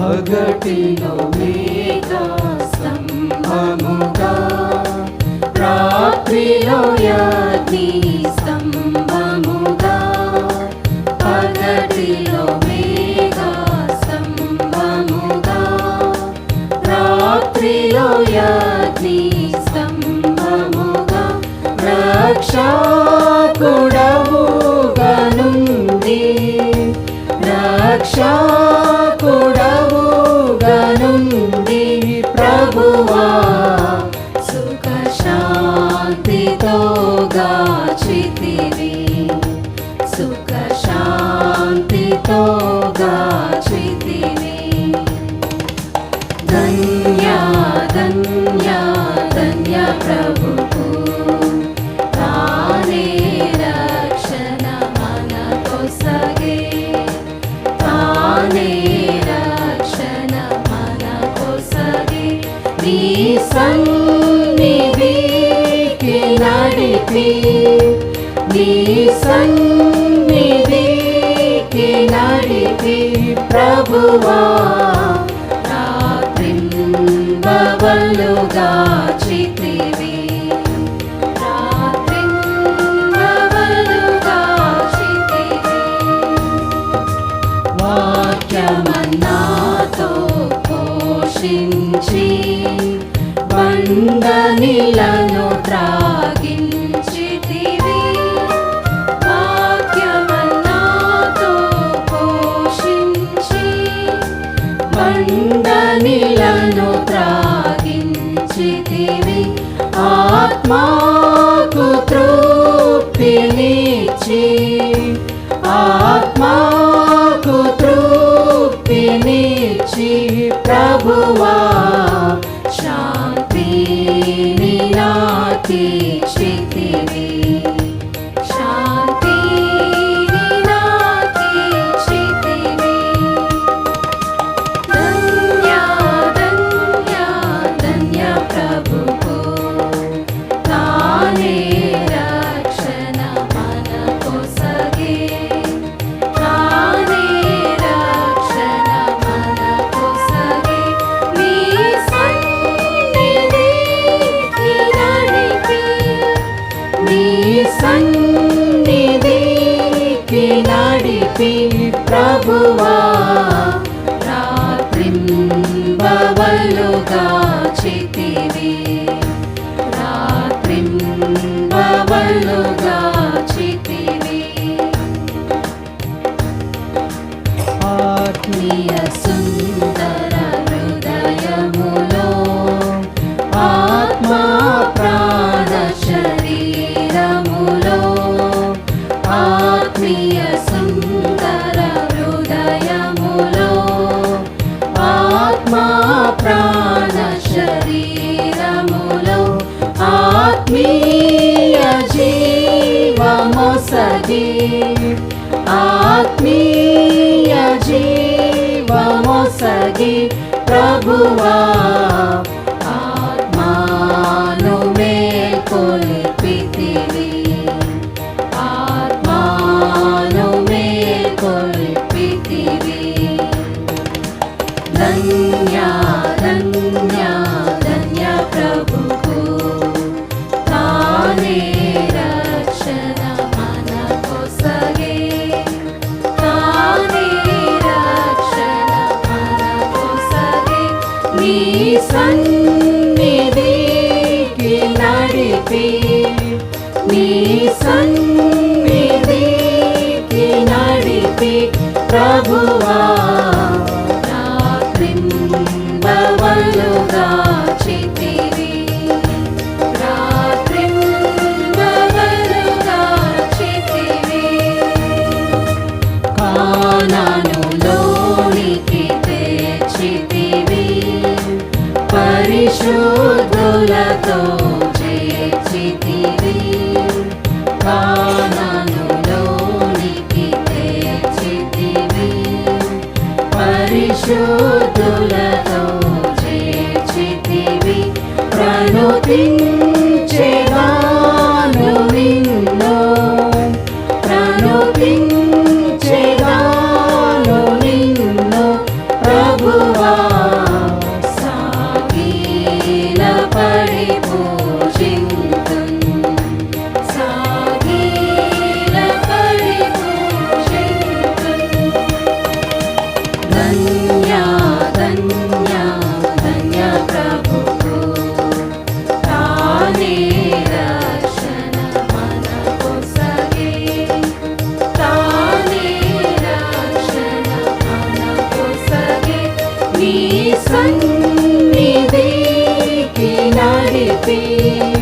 పగటిలో మేఘ స్తంభముగా రాత్రిలో అగ్ని స్తంభముగా పగటిలో మేఘ స్తంభముగా రాత్రిలో అగ్ని స్తంభముగా రక్షకుడవుగా శాంతితో గాచితివి సుఖ శాంతితో గాచితివి ధన్య ధన్య ధన్య ప్రభువు. తానే రక్షణ మనకొసగే తానే రక్షణ మనకొసగే నీ సన్నిధికి నడిపి నీ సన్నిధికి నడిపి ప్రభువా. రాత్రింబవలుగా చితివి. చితివి. వాక్యమన్నాతో పోషించి వందనిలా తృప్తినిచ్చి ప్రభువా శాంతి నాకిచ్చితివి ప్రభువా రాత్రింబవలుగా చితివి రాత్రింబవలుగా చితివి ఆత్మీయ సుందర హృదయములో ఆత్మ ప్రాణ శరీరములో ఆత్మీయ సుందర హృదయములో ఆత్మ ప్రాణ శరీరములో ఆత్మీయ జీవమొసగి ఆత్మీయ జీవమొసగి ప్రభువా. సన్నిధికి నడిపి. నీ సన్నిధికి నడిపి ప్రభువా. చేర్చితివి కా be.